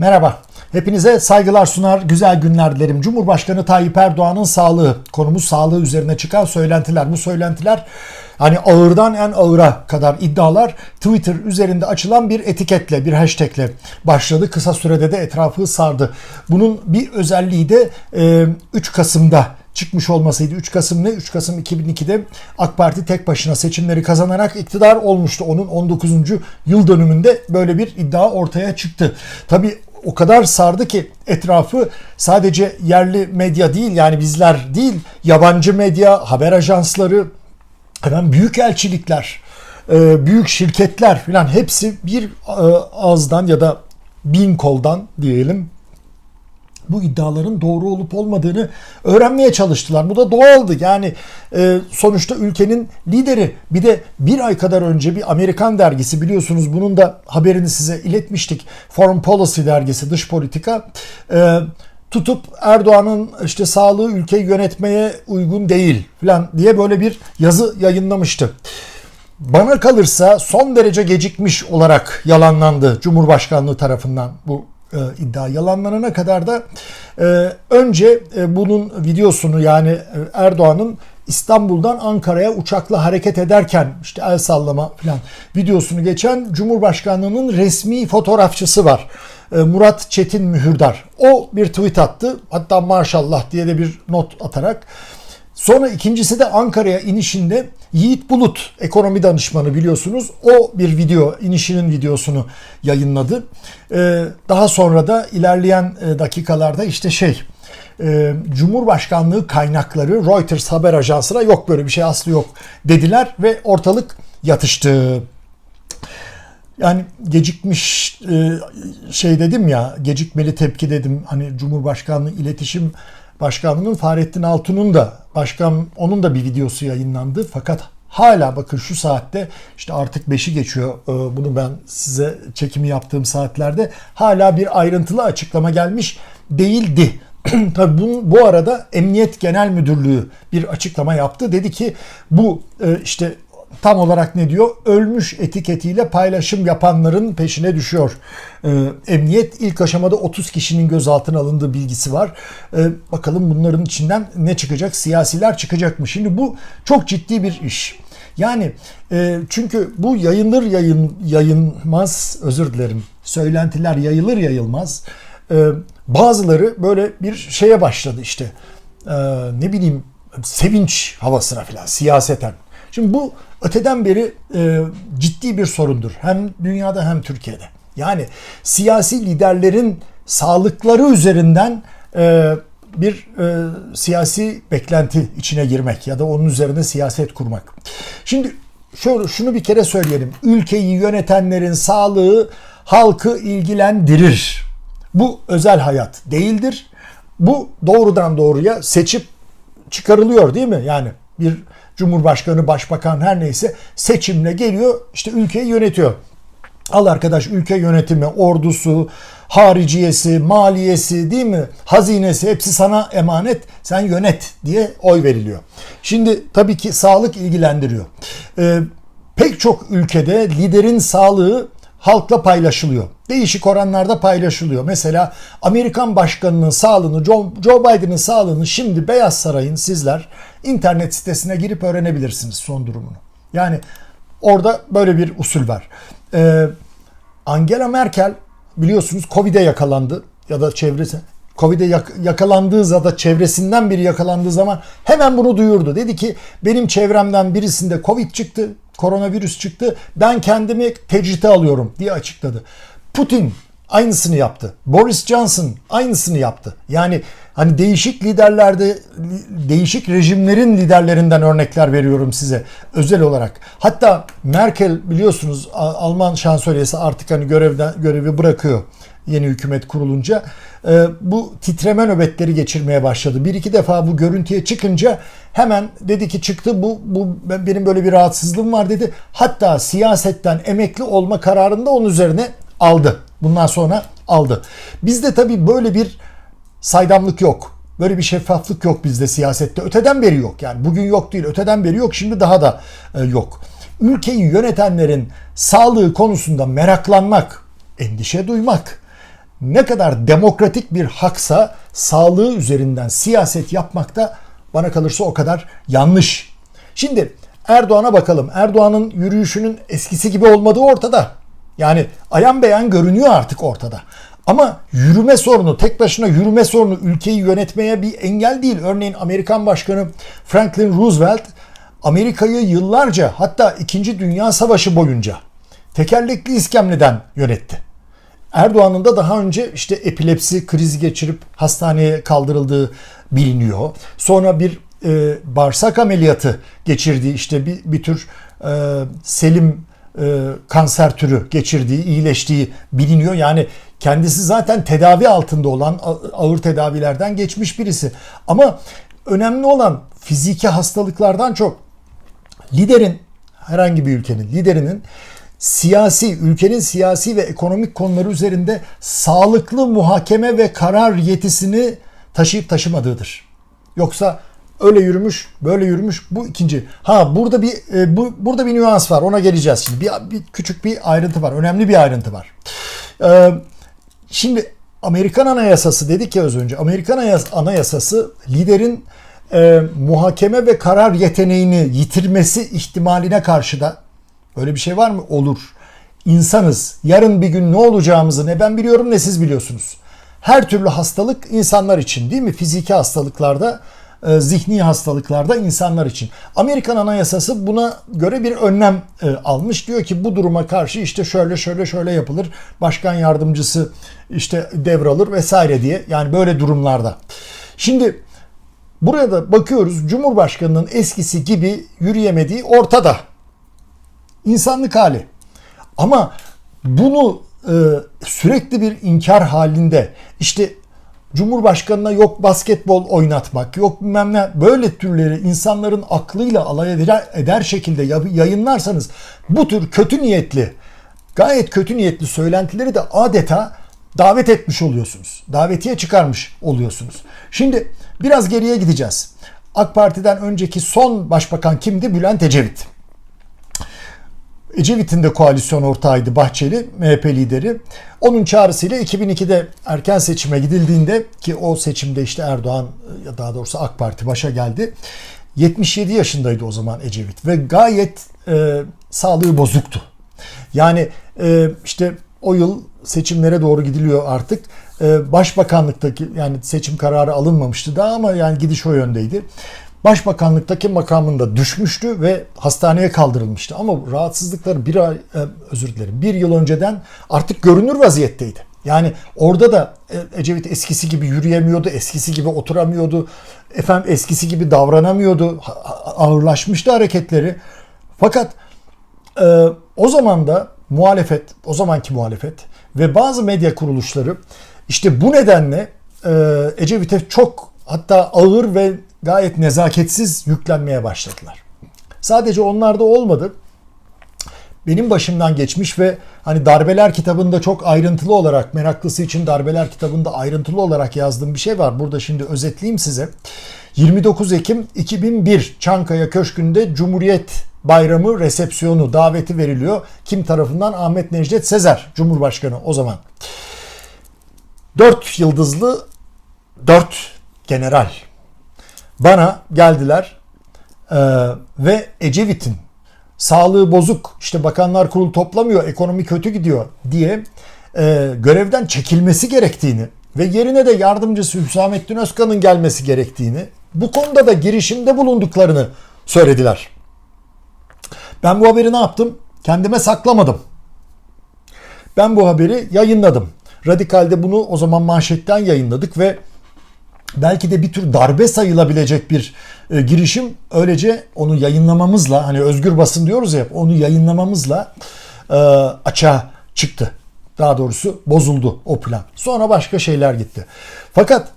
Merhaba. Hepinize saygılar sunar, güzel günler dilerim. Cumhurbaşkanı Tayyip Erdoğan'ın sağlığı, konumuz sağlığı üzerine çıkan söylentiler. Bu söylentiler hani ağırdan en ağıra kadar iddialar Twitter üzerinde açılan bir etiketle, bir hashtagle başladı. Kısa sürede de etrafı sardı. Bunun bir özelliği de 3 Kasım'da çıkmış olmasıydı. 3 Kasım ne? 3 Kasım 2002'de AK Parti tek başına seçimleri kazanarak iktidar olmuştu. Onun 19. yıl dönümünde böyle bir iddia ortaya çıktı. Tabi o kadar sardı ki etrafı sadece yerli medya değil yani bizler değil yabancı medya, haber ajansları, hemen büyük elçilikler, büyük şirketler filan hepsi bir ağızdan ya da bin koldan diyelim bu iddiaların doğru olup olmadığını öğrenmeye çalıştılar. Bu da doğaldı. Yani e, sonuçta ülkenin lideri bir de bir ay kadar önce bir Amerikan dergisi biliyorsunuz bunun da haberini size iletmiştik. Foreign Policy dergisi dış politika e, tutup Erdoğan'ın işte sağlığı ülkeyi yönetmeye uygun değil falan diye böyle bir yazı yayınlamıştı. Bana kalırsa son derece gecikmiş olarak yalanlandı Cumhurbaşkanlığı tarafından bu e, iddia yalanlanana kadar da e, önce e, bunun videosunu yani e, Erdoğan'ın İstanbul'dan Ankara'ya uçakla hareket ederken işte el sallama falan videosunu geçen Cumhurbaşkanlığının resmi fotoğrafçısı var. E, Murat Çetin Mühürdar. O bir tweet attı. Hatta maşallah diye de bir not atarak Sonra ikincisi de Ankara'ya inişinde Yiğit Bulut ekonomi danışmanı biliyorsunuz. O bir video inişinin videosunu yayınladı. Ee, daha sonra da ilerleyen e, dakikalarda işte şey e, Cumhurbaşkanlığı kaynakları Reuters haber ajansına yok böyle bir şey aslı yok dediler ve ortalık yatıştı. Yani gecikmiş e, şey dedim ya gecikmeli tepki dedim hani Cumhurbaşkanlığı iletişim Başkanlığının Fahrettin Altun'un da başkan onun da bir videosu yayınlandı. Fakat hala bakın şu saatte işte artık 5'i geçiyor e, bunu ben size çekimi yaptığım saatlerde hala bir ayrıntılı açıklama gelmiş değildi. Tabii bu, bu arada Emniyet Genel Müdürlüğü bir açıklama yaptı. Dedi ki bu e, işte tam olarak ne diyor? Ölmüş etiketiyle paylaşım yapanların peşine düşüyor. Ee, emniyet ilk aşamada 30 kişinin gözaltına alındığı bilgisi var. Ee, bakalım bunların içinden ne çıkacak? Siyasiler çıkacak mı? Şimdi bu çok ciddi bir iş. Yani e, çünkü bu yayınlar yayın yayınmaz özür dilerim. Söylentiler yayılır yayılmaz. E, bazıları böyle bir şeye başladı işte. E, ne bileyim sevinç havasına falan siyaseten. Şimdi bu öteden beri e, ciddi bir sorundur. Hem dünyada hem Türkiye'de. Yani siyasi liderlerin sağlıkları üzerinden e, bir e, siyasi beklenti içine girmek ya da onun üzerine siyaset kurmak. Şimdi şöyle şunu bir kere söyleyelim. Ülkeyi yönetenlerin sağlığı halkı ilgilendirir. Bu özel hayat değildir. Bu doğrudan doğruya seçip çıkarılıyor değil mi? Yani bir Cumhurbaşkanı, başbakan her neyse seçimle geliyor işte ülkeyi yönetiyor. Al arkadaş ülke yönetimi, ordusu, hariciyesi, maliyesi değil mi? Hazinesi hepsi sana emanet. Sen yönet diye oy veriliyor. Şimdi tabii ki sağlık ilgilendiriyor. Ee, pek çok ülkede liderin sağlığı halkla paylaşılıyor. Değişik oranlarda paylaşılıyor. Mesela Amerikan başkanının sağlığını, Joe, Biden'ın sağlığını şimdi Beyaz Saray'ın sizler internet sitesine girip öğrenebilirsiniz son durumunu. Yani orada böyle bir usul var. Ee, Angela Merkel biliyorsunuz Covid'e yakalandı ya da çevresi Covid'e yakalandığı ya da çevresinden biri yakalandığı zaman hemen bunu duyurdu. Dedi ki benim çevremden birisinde Covid çıktı, koronavirüs çıktı. Ben kendimi tecrite alıyorum diye açıkladı. Putin aynısını yaptı. Boris Johnson aynısını yaptı. Yani hani değişik liderlerde değişik rejimlerin liderlerinden örnekler veriyorum size özel olarak. Hatta Merkel biliyorsunuz Alman şansölyesi artık hani görevden görevi bırakıyor yeni hükümet kurulunca e, bu titreme nöbetleri geçirmeye başladı. Bir iki defa bu görüntüye çıkınca hemen dedi ki çıktı bu, bu benim böyle bir rahatsızlığım var dedi. Hatta siyasetten emekli olma kararını da onun üzerine aldı. Bundan sonra aldı. Bizde tabii böyle bir saydamlık yok. Böyle bir şeffaflık yok bizde siyasette. Öteden beri yok. Yani bugün yok değil. Öteden beri yok. Şimdi daha da e, yok. Ülkeyi yönetenlerin sağlığı konusunda meraklanmak, endişe duymak, ne kadar demokratik bir haksa sağlığı üzerinden siyaset yapmak da bana kalırsa o kadar yanlış. Şimdi Erdoğan'a bakalım. Erdoğan'ın yürüyüşünün eskisi gibi olmadığı ortada. Yani ayan beyan görünüyor artık ortada. Ama yürüme sorunu, tek başına yürüme sorunu ülkeyi yönetmeye bir engel değil. Örneğin Amerikan Başkanı Franklin Roosevelt Amerika'yı yıllarca hatta 2. Dünya Savaşı boyunca tekerlekli iskemleden yönetti. Erdoğan'ın da daha önce işte epilepsi krizi geçirip hastaneye kaldırıldığı biliniyor. Sonra bir e, bağırsak ameliyatı geçirdiği işte bir, bir tür e, selim e, kanser türü geçirdiği, iyileştiği biliniyor. Yani kendisi zaten tedavi altında olan ağır tedavilerden geçmiş birisi. Ama önemli olan fiziki hastalıklardan çok liderin herhangi bir ülkenin liderinin siyasi, ülkenin siyasi ve ekonomik konuları üzerinde sağlıklı muhakeme ve karar yetisini taşıyıp taşımadığıdır. Yoksa öyle yürümüş, böyle yürümüş. Bu ikinci. Ha burada bir e, bu burada bir nüans var. Ona geleceğiz şimdi. Bir, bir küçük bir ayrıntı var. Önemli bir ayrıntı var. Ee, şimdi Amerikan Anayasası dedik ya az önce. Amerikan Anayasası liderin e, muhakeme ve karar yeteneğini yitirmesi ihtimaline karşı da öyle bir şey var mı? Olur. İnsanız. Yarın bir gün ne olacağımızı ne ben biliyorum ne siz biliyorsunuz. Her türlü hastalık insanlar için değil mi? Fiziki hastalıklarda, e, zihni hastalıklarda insanlar için. Amerikan Anayasası buna göre bir önlem e, almış. Diyor ki bu duruma karşı işte şöyle şöyle şöyle yapılır. Başkan yardımcısı işte devralır vesaire diye. Yani böyle durumlarda. Şimdi Burada bakıyoruz Cumhurbaşkanı'nın eskisi gibi yürüyemediği ortada. İnsanlık hali. Ama bunu e, sürekli bir inkar halinde işte Cumhurbaşkanına yok basketbol oynatmak, yok bilmem ne böyle türleri insanların aklıyla alay eder, şekilde yayınlarsanız bu tür kötü niyetli, gayet kötü niyetli söylentileri de adeta davet etmiş oluyorsunuz. Davetiye çıkarmış oluyorsunuz. Şimdi biraz geriye gideceğiz. AK Parti'den önceki son başbakan kimdi? Bülent Ecevit. Ecevit'in de koalisyon ortağıydı Bahçeli, MHP lideri. Onun çağrısıyla 2002'de erken seçime gidildiğinde ki o seçimde işte Erdoğan ya daha doğrusu AK Parti başa geldi. 77 yaşındaydı o zaman Ecevit ve gayet e, sağlığı bozuktu. Yani e, işte o yıl seçimlere doğru gidiliyor artık. Ee, başbakanlıktaki yani seçim kararı alınmamıştı daha ama yani gidiş o yöndeydi. Başbakanlıktaki makamında düşmüştü ve hastaneye kaldırılmıştı. Ama rahatsızlıkları bir ay, e, özür dilerim bir yıl önceden artık görünür vaziyetteydi. Yani orada da e, Ecevit eskisi gibi yürüyemiyordu, eskisi gibi oturamıyordu, efendim eskisi gibi davranamıyordu, ağırlaşmıştı hareketleri. Fakat e, o zaman da muhalefet, o zamanki muhalefet ve bazı medya kuruluşları işte bu nedenle e, Ecevit'e çok hatta ağır ve gayet nezaketsiz yüklenmeye başladılar. Sadece onlar da olmadı. Benim başımdan geçmiş ve hani Darbeler kitabında çok ayrıntılı olarak meraklısı için Darbeler kitabında ayrıntılı olarak yazdığım bir şey var. Burada şimdi özetleyeyim size. 29 Ekim 2001 Çankaya Köşkü'nde Cumhuriyet Bayramı resepsiyonu daveti veriliyor. Kim tarafından? Ahmet Necdet Sezer Cumhurbaşkanı o zaman. Dört yıldızlı dört general bana geldiler e, ve Ecevit'in sağlığı bozuk işte bakanlar kurulu toplamıyor ekonomi kötü gidiyor diye e, görevden çekilmesi gerektiğini ve yerine de yardımcısı Hüsamettin Özkan'ın gelmesi gerektiğini bu konuda da girişimde bulunduklarını söylediler. Ben bu haberi ne yaptım? Kendime saklamadım. Ben bu haberi yayınladım. Radikal'de bunu o zaman manşetten yayınladık ve belki de bir tür darbe sayılabilecek bir e, girişim öylece onu yayınlamamızla hani özgür basın diyoruz ya onu yayınlamamızla e, açığa çıktı. Daha doğrusu bozuldu o plan. Sonra başka şeyler gitti. Fakat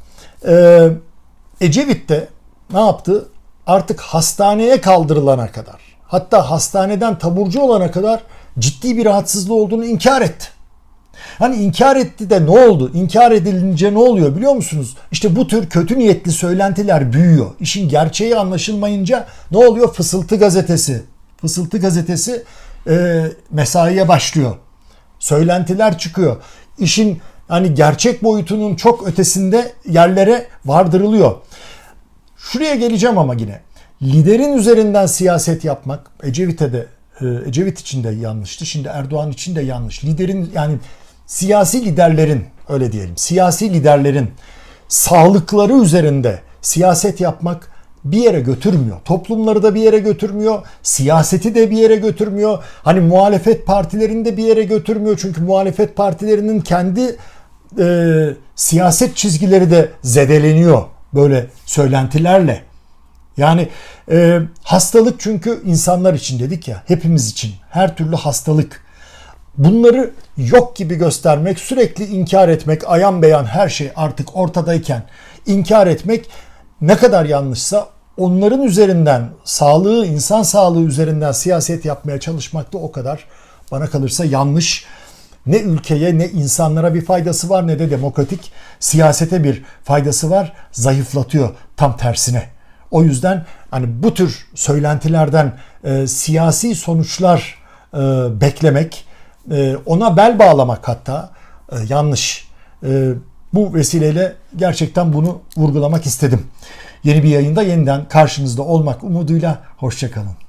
e, Ecevit de ne yaptı? Artık hastaneye kaldırılana kadar hatta hastaneden taburcu olana kadar ciddi bir rahatsızlığı olduğunu inkar etti. Hani inkar etti de ne oldu? İnkar edilince ne oluyor biliyor musunuz? İşte bu tür kötü niyetli söylentiler büyüyor. İşin gerçeği anlaşılmayınca ne oluyor? Fısıltı gazetesi. Fısıltı gazetesi e, mesaiye başlıyor. Söylentiler çıkıyor. İşin hani gerçek boyutunun çok ötesinde yerlere vardırılıyor. Şuraya geleceğim ama yine. Liderin üzerinden siyaset yapmak Ecevit'e de e, Ecevit için de yanlıştı. Şimdi Erdoğan için de yanlış. Liderin yani siyasi liderlerin öyle diyelim. Siyasi liderlerin sağlıkları üzerinde siyaset yapmak bir yere götürmüyor. Toplumları da bir yere götürmüyor. Siyaseti de bir yere götürmüyor. Hani muhalefet partilerini de bir yere götürmüyor. Çünkü muhalefet partilerinin kendi e, siyaset çizgileri de zedeleniyor böyle söylentilerle. Yani e, hastalık çünkü insanlar için dedik ya hepimiz için her türlü hastalık. Bunları yok gibi göstermek, sürekli inkar etmek, ayan beyan her şey artık ortadayken inkar etmek ne kadar yanlışsa onların üzerinden sağlığı, insan sağlığı üzerinden siyaset yapmaya çalışmak da o kadar bana kalırsa yanlış. Ne ülkeye ne insanlara bir faydası var ne de demokratik siyasete bir faydası var. Zayıflatıyor tam tersine. O yüzden hani bu tür söylentilerden e, siyasi sonuçlar e, beklemek, ona bel bağlamak hatta e, yanlış. E, bu vesileyle gerçekten bunu vurgulamak istedim. Yeni bir yayında yeniden karşınızda olmak umuduyla hoşçakalın.